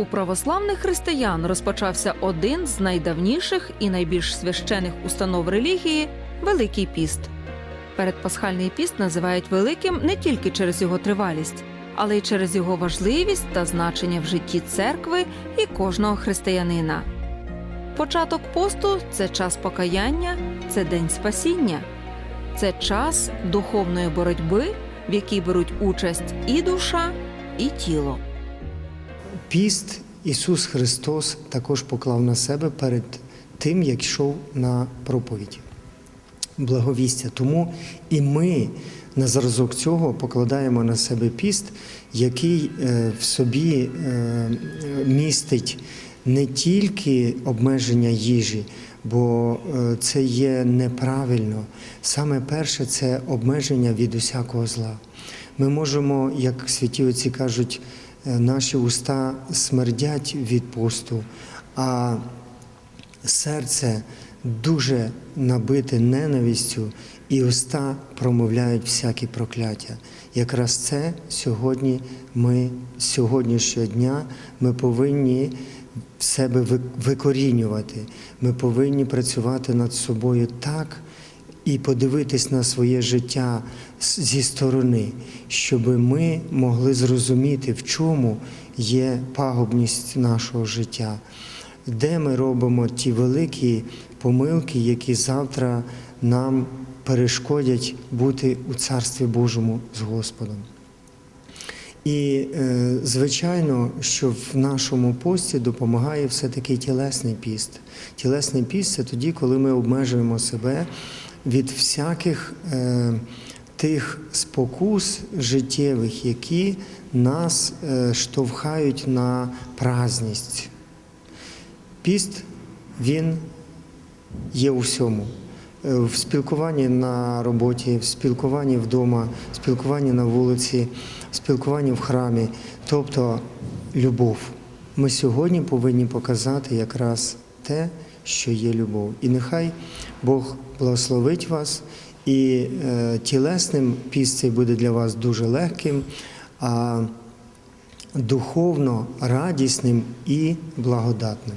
У православних християн розпочався один з найдавніших і найбільш священих установ релігії Великий піст. Передпасхальний піст називають великим не тільки через його тривалість, але й через його важливість та значення в житті церкви і кожного християнина. Початок посту це час покаяння, це день спасіння, це час духовної боротьби, в якій беруть участь і душа, і тіло. Піст Ісус Христос також поклав на себе перед тим, як йшов на проповідь. Благовістя. Тому і ми на зразок цього покладаємо на себе піст, який е, в собі е, містить не тільки обмеження їжі, бо е, це є неправильно. Саме перше це обмеження від усякого зла. Ми можемо, як святі отці кажуть, наші уста смердять від посту, а серце дуже набите ненавистю, і уста промовляють всякі прокляття. Якраз це сьогодні ми сьогоднішнього дня ми повинні в себе викорінювати. Ми повинні працювати над собою так і подивитись на своє життя зі сторони, щоб ми могли зрозуміти, в чому є пагубність нашого життя, де ми робимо ті великі помилки, які завтра нам перешкодять бути у Царстві Божому з Господом. І, е, звичайно, що в нашому пості допомагає все-таки тілесний піст. Тілесний піст це тоді, коли ми обмежуємо себе від всяких е, тих спокус життєвих, які нас е, штовхають на праздність. Піст він є у всьому. Е, В спілкуванні на роботі, в спілкуванні вдома, в спілкуванні на вулиці, в спілкуванні в храмі, тобто любов. Ми сьогодні повинні показати якраз те, що є любов. І нехай Бог благословить вас, і е, тілесним піст цей буде для вас дуже легким, а духовно радісним і благодатним.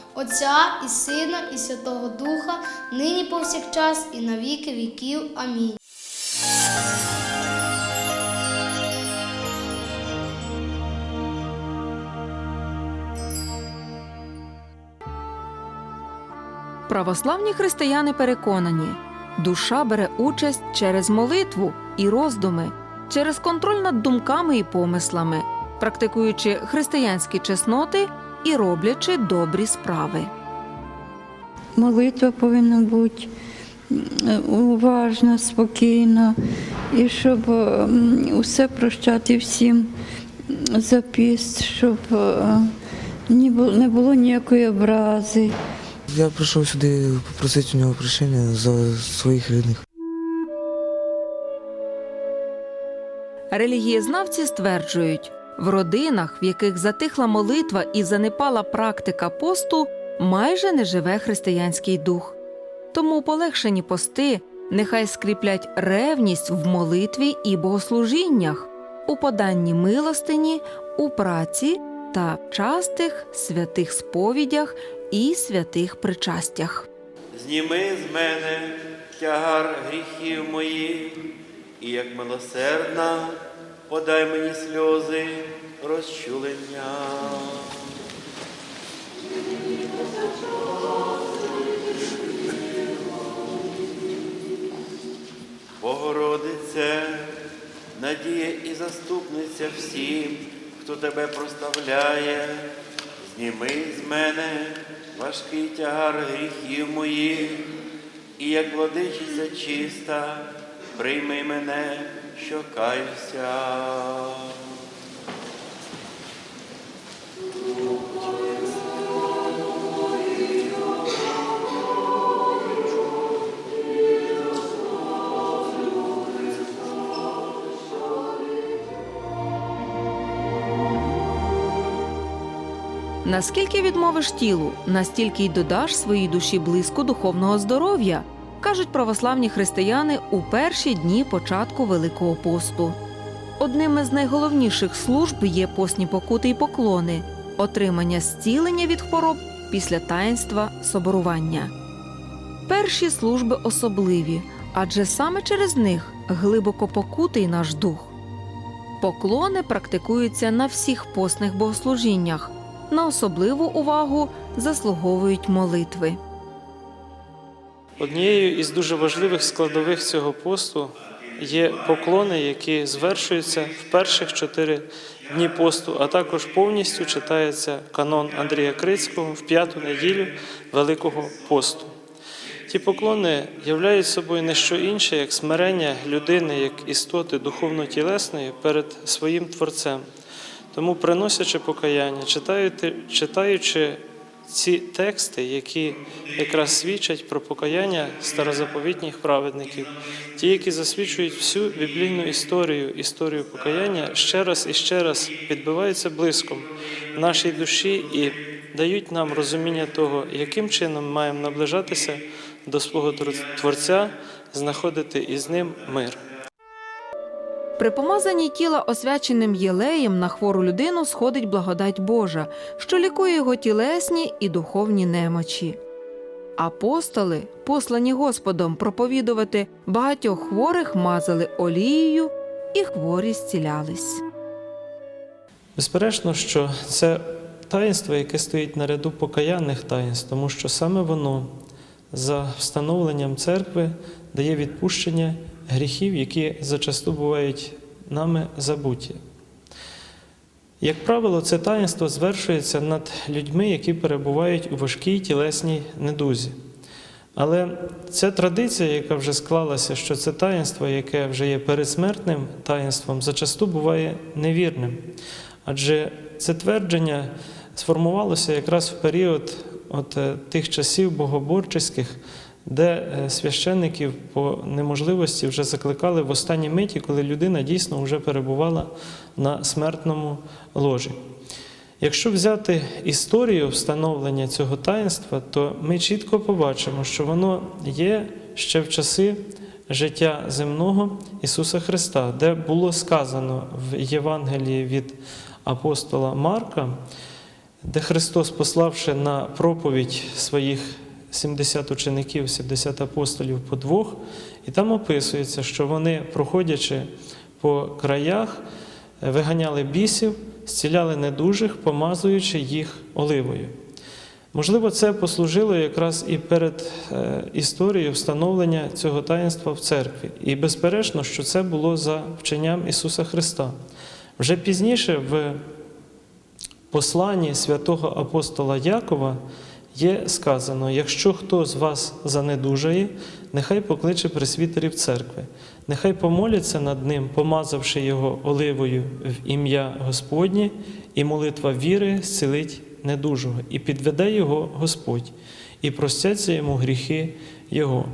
Отця і Сина, і Святого Духа, нині повсякчас, і на віки віків. Амінь. Православні християни переконані, душа бере участь через молитву і роздуми, через контроль над думками і помислами, практикуючи християнські чесноти і роблячи добрі справи. Молитва повинна бути уважна, спокійна, і щоб усе прощати всім за піст, щоб е, не було ніякої образи. Я прийшов сюди попросити у нього прощення за своїх рідних. Релігієзнавці стверджують, в родинах, в яких затихла молитва і занепала практика посту, майже не живе християнський дух. Тому полегшені пости нехай скріплять ревність в молитві і богослужіннях, у поданні милостині, у праці та частих святих сповідях і святих причастях. Зніми з мене тягар гріхів моїх, і як милосердна, подай мені сльози розчулення. Богородице, надія і заступниця всім, хто тебе проставляє, зніми з мене важкий тягар гріхів моїх, і як владичиця чиста, прийми мене, що каюся. Наскільки відмовиш тілу, настільки й додаш своїй душі близько духовного здоров'я, кажуть православні християни у перші дні початку Великого посту. Одним із найголовніших служб є постні покути й поклони, отримання зцілення від хвороб після таїнства соборування. Перші служби особливі, адже саме через них глибоко покутий наш дух. Поклони практикуються на всіх постних богослужіннях. На особливу увагу заслуговують молитви. Однією із дуже важливих складових цього посту є поклони, які звершуються в перших чотири дні посту, а також повністю читається канон Андрія Крицького в п'яту неділю Великого посту. Ті поклони являють собою не що інше, як смирення людини як істоти духовно-тілесної перед своїм Творцем. Тому, приносячи покаяння, читаючи, ці тексти, які якраз свідчать про покаяння старозаповітніх праведників, ті, які засвідчують всю біблійну історію, історію покаяння, ще раз і ще раз відбиваються блиском нашій душі і дають нам розуміння того, яким чином маємо наближатися до свого Творця, знаходити із ним мир. При помазанні тіла освяченим єлеєм на хвору людину сходить благодать Божа, що лікує його тілесні і духовні немочі. Апостоли, послані Господом проповідувати багатьох хворих, мазали олією, і хворі зцілялись. Безперечно, що це таїнство, яке стоїть на ряду покаянних таїнств, тому що саме воно за встановленням церкви дає відпущення гріхів, які зачасту бувають нами забуті. Як правило, це таїнство звершується над людьми, які перебувають у важкій тілесній недузі. Але ця традиція, яка вже склалася, що це таїнство, яке вже є передсмертним таїнством, зачасту буває невірним. Адже це твердження сформувалося якраз в період от е, тих часів богоборчих, де е, священників по неможливості вже закликали в останній миті, коли людина дійсно вже перебувала на смертному ложі. Якщо взяти історію встановлення цього таїнства, то ми чітко побачимо, що воно є ще в часи життя земного Ісуса Христа, де було сказано в Євангелії від апостола Марка, де Христос, пославши на проповідь своїх 70 учеників, 70 апостолів по двох, і там описується, що вони, проходячи по краях, виганяли бісів, зціляли недужих, помазуючи їх оливою. Можливо, це послужило якраз і перед е, історією встановлення цього таїнства в церкві. І безперечно, що це було за вченням Ісуса Христа. Вже пізніше в посланні святого апостола Якова є сказано: якщо хто з вас занедужає, нехай покличе пресвітерів церкви, нехай помоляться над ним, помазавши його оливою в ім'я Господнє, і молитва віри зцілить недужого, і підведе його Господь, і простяться йому гріхи Його.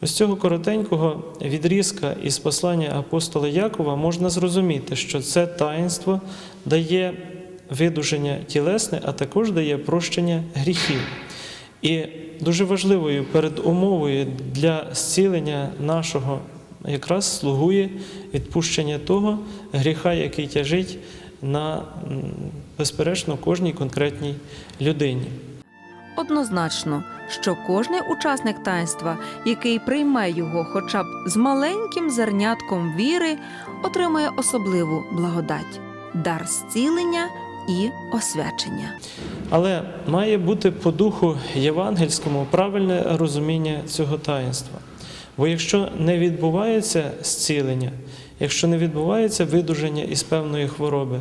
Ось цього коротенького відрізка із послання апостола Якова можна зрозуміти, що це таїнство дає видуження тілесне, а також дає прощення гріхів. І дуже важливою передумовою для зцілення нашого якраз слугує відпущення того гріха, який тяжить на, безперечно, кожній конкретній людині. Однозначно, що кожний учасник таїнства, який прийме його хоча б з маленьким зернятком віри, отримує особливу благодать, дар зцілення і освячення. Але має бути по духу євангельському правильне розуміння цього таїнства. Бо якщо не відбувається зцілення, якщо не відбувається видуження із певної хвороби,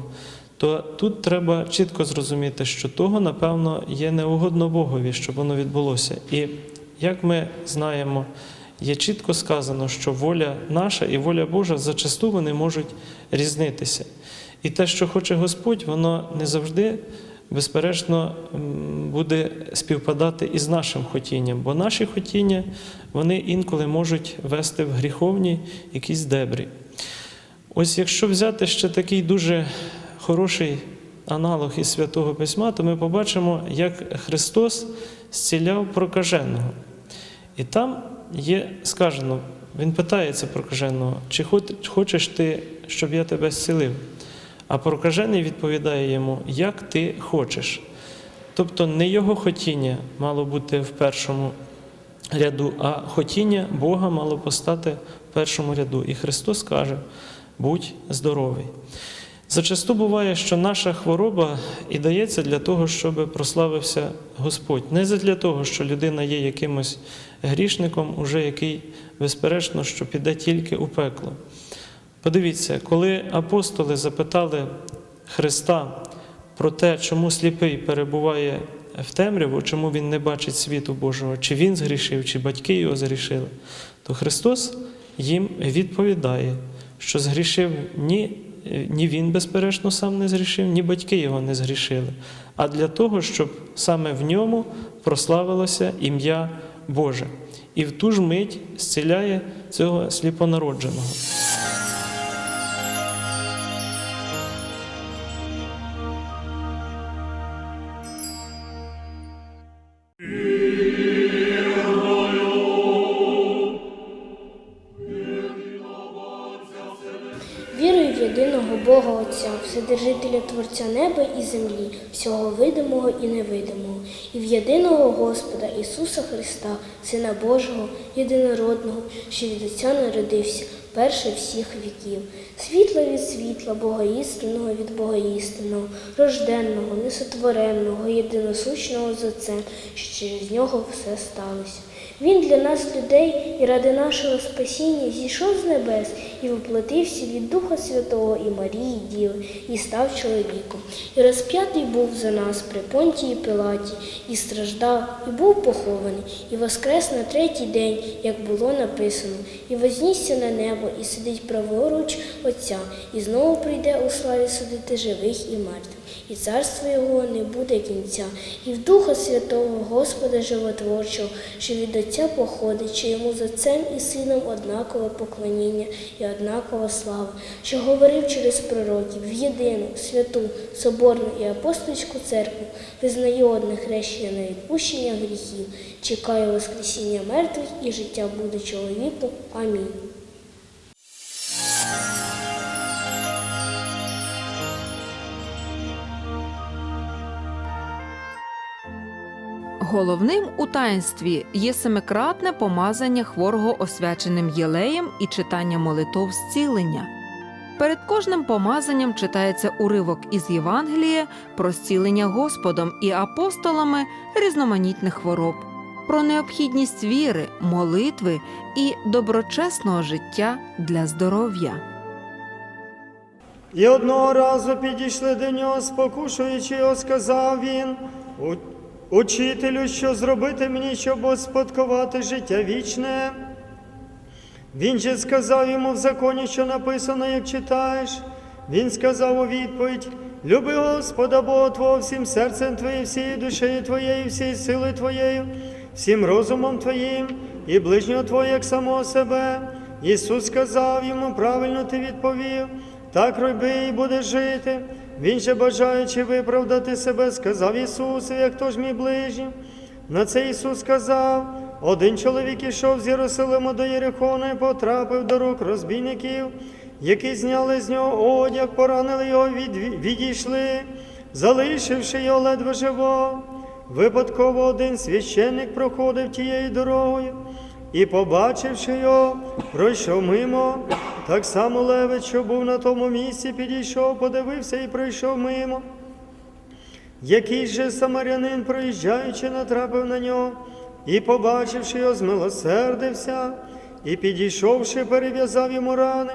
то тут треба чітко зрозуміти, що того, напевно, є неугодно Богові, щоб воно відбулося. І як ми знаємо, є чітко сказано, що воля наша і воля Божа зачасту вони можуть різнитися. І те, що хоче Господь, воно не завжди, безперечно, буде співпадати із нашим хотінням, бо наші хотіння вони інколи можуть вести в гріховні якісь дебрі. Ось якщо взяти ще такий дуже хороший аналог із Святого Письма, то ми побачимо, як Христос зціляв прокаженого. І там є сказано, Він питається прокаженого, чи хочеш ти, щоб я тебе зцілив? А прокажений відповідає йому, як ти хочеш. Тобто не його хотіння мало бути в першому ряду, а хотіння Бога мало постати в першому ряду. І Христос каже: будь здоровий. Зачасту буває, що наша хвороба і дається для того, щоб прославився Господь. Не для того, що людина є якимось грішником, уже який, безперечно, що піде тільки у пекло. Подивіться, коли апостоли запитали Христа про те, чому сліпий перебуває в темряву, чому він не бачить світу Божого, чи він згрішив, чи батьки його згрішили, то Христос їм відповідає, що згрішив ні, ні він, безперечно, сам не згрішив, ні батьки його не згрішили, а для того, щоб саме в ньому прославилося ім'я Боже. І в ту ж мить зціляє цього сліпонародженого. Вседержителя Творця неба і землі, всього видимого і невидимого, і в єдиного Господа Ісуса Христа, Сина Божого, єдинородного, що від Отця народився, перше всіх віків, світла від світла, Бога істинного від Бога істинного, рожденного, несотвореного, єдиносущного з Отцем, що через нього все сталося. Він для нас, людей, і ради нашого спасіння зійшов з небес і воплотився від Духа Святого і Марії Діви, і став чоловіком. І розп'ятий був за нас при понтії Пилаті, і страждав, і був похований, і воскрес на третій день, як було написано, і вознісся на небо, і сидить праворуч Отця, і знову прийде у славі судити живих і мертвих. І царство його не буде кінця, і в Духа Святого Господа Животворчого, що від Отця походить, що йому за Отцем і Сином однакове поклоніння і однакова слава, що говорив через пророків в єдину, святу, соборну і апостольську церкву, визнаю одне хрещення на відпущення гріхів, чекаю Воскресіння мертвих і життя буде чоловіку. Амінь. Головним у таїнстві є семикратне помазання хворого освяченим єлеєм і читання молитов зцілення. Перед кожним помазанням читається уривок із Євангелія про зцілення Господом і апостолами різноманітних хвороб, про необхідність віри, молитви і доброчесного життя для здоров'я. І одного разу підійшли до нього, спокушуючи його, сказав він, «У- Учителю, що зробити мені, щоб успадкувати життя вічне. Він же сказав йому в законі, що написано, як читаєш. Він сказав у відповідь: Люби Господа Бога Твого всім серцем твоїм, всією душею твоєю, всією силою твоєю, всім розумом твоїм і ближнього Твого, як самого себе. Ісус сказав йому, правильно ти відповів, так роби і будеш жити. Він же, бажаючи виправдати себе, сказав Ісусу, як то ж мій ближній. На це Ісус сказав: один чоловік ішов з Єрусалиму до Єрихона і потрапив до рук розбійників, які зняли з нього одяг, поранили його, відійшли, залишивши його ледве живого. Випадково один священник проходив тією дорогою і, побачивши його, пройшов мимо. Так само левець, що був на тому місці, підійшов, подивився і пройшов мимо. Який же самарянин, проїжджаючи, натрапив на нього, і, побачивши його, змилосердився, і, підійшовши, перев'язав йому рани,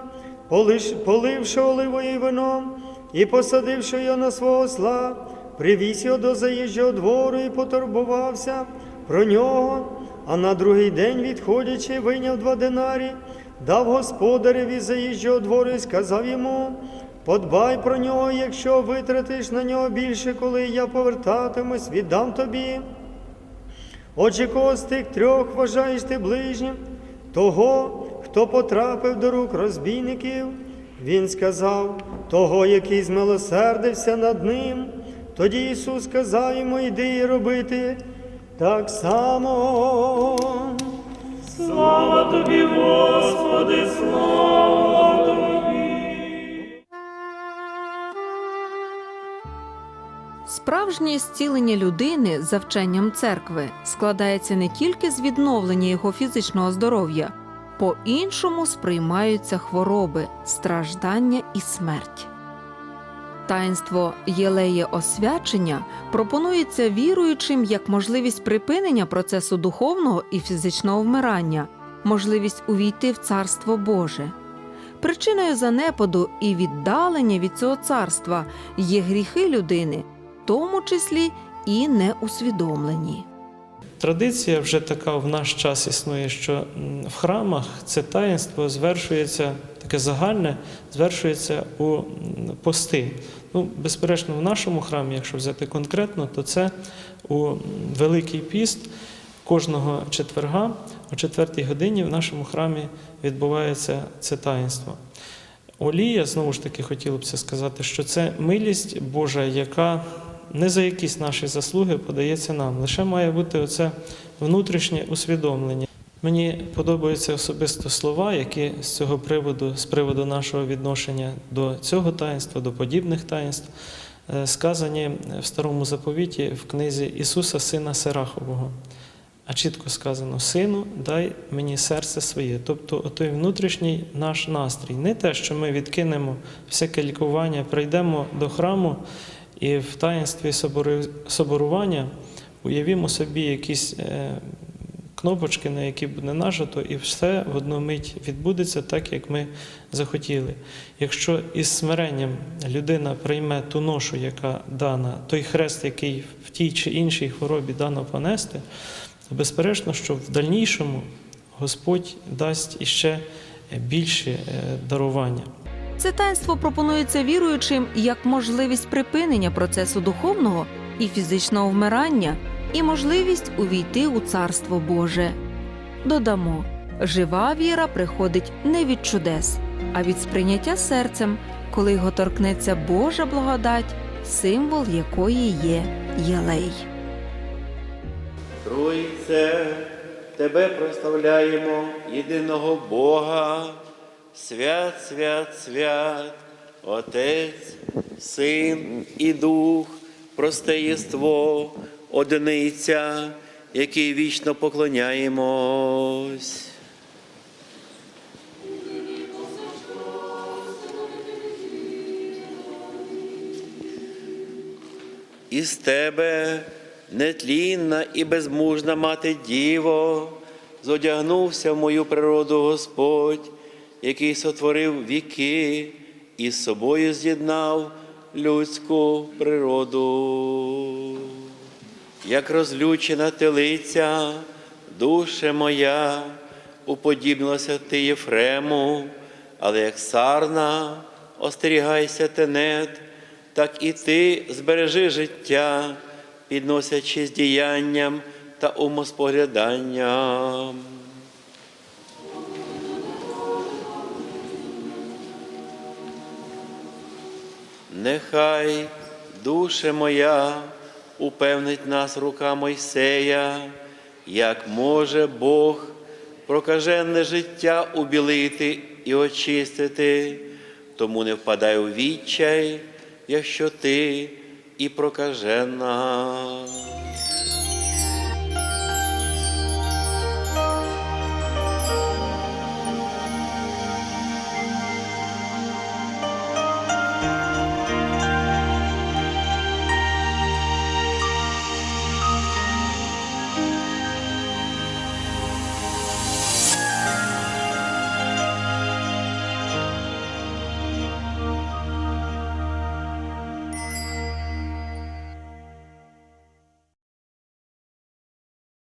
поливши оливою вином, і посадивши його на свого осла, привіз його до заїжджого двору і потурбувався про нього. А на другий день, відходячи, вийняв два динарі, дав господареві заїжджого двору і сказав йому: Подбай про нього, якщо витратиш на нього більше, коли я повертатимусь, віддам тобі. Отже, кого з тих трьох вважаєш ти ближнім, того, хто потрапив до рук розбійників, він сказав, того, який змилосердився над ним. Тоді Ісус сказав йому, йди і робити так само. Слава тобі, тобі! Справжнє зцілення людини за вченням церкви складається не тільки з відновлення його фізичного здоров'я, по-іншому сприймаються хвороби, страждання і смерть. Таїнство єлеє освячення пропонується віруючим як можливість припинення процесу духовного і фізичного вмирання, можливість увійти в Царство Боже. Причиною занепаду і віддалення від цього царства є гріхи людини, в тому числі і неусвідомлені. Традиція вже така в наш час існує, що в храмах це таїнство звершується, таке загальне, звершується у пости. Ну, безперечно, в нашому храмі, якщо взяти конкретно, то це у Великий піст кожного четверга о четвертій годині в нашому храмі відбувається це таїнство. Олія, знову ж таки, хотіло б це сказати, що це милість Божа, яка не за якісь наші заслуги подається нам. Лише має бути оце внутрішнє усвідомлення. Мені подобаються особисто слова, які з цього приводу, з приводу нашого відношення до цього таїнства, до подібних таїнств, е, сказані в старому заповіті в книзі Ісуса, Сина Серахового. А чітко сказано: Сину, дай мені серце своє. Тобто, той внутрішній наш настрій. Не те, що ми відкинемо всяке лікування, прийдемо до храму і в таїнстві соборування уявімо собі якісь е, кнопочки, на які буде нажато, і все в одну мить відбудеться так, як ми захотіли. Якщо із смиренням людина прийме ту ношу, яка дана, той хрест, який в тій чи іншій хворобі дано понести, то безперечно, що в дальнішому Господь дасть іще більше е, дарування. Це таїнство пропонується віруючим як можливість припинення процесу духовного і фізичного вмирання і можливість увійти у Царство Боже. Додамо, жива віра приходить не від чудес, а від сприйняття серцем, коли його торкнеться Божа благодать, символ якої є єлей. Троїце, Тебе прославляємо, єдиного Бога, свят, свят, свят, Отець, Син і Дух, просте єство, одиниця, який вічно поклоняємось. Із тебе, нетлінна і безмужна мати Діво, зодягнувся в мою природу Господь, який сотворив віки і з собою з'єднав людську природу. Як розлючена телиця, душе моя, уподібнилася ти Єфрему, але як сарна, остерігайся тенет, так і ти збережи життя, підносячись діянням та умоспогляданням. Нехай, душе моя, упевнить нас рука Мойсея, як може Бог прокажене життя убілити і очистити, тому не впадай у відчай, якщо ти і прокажена.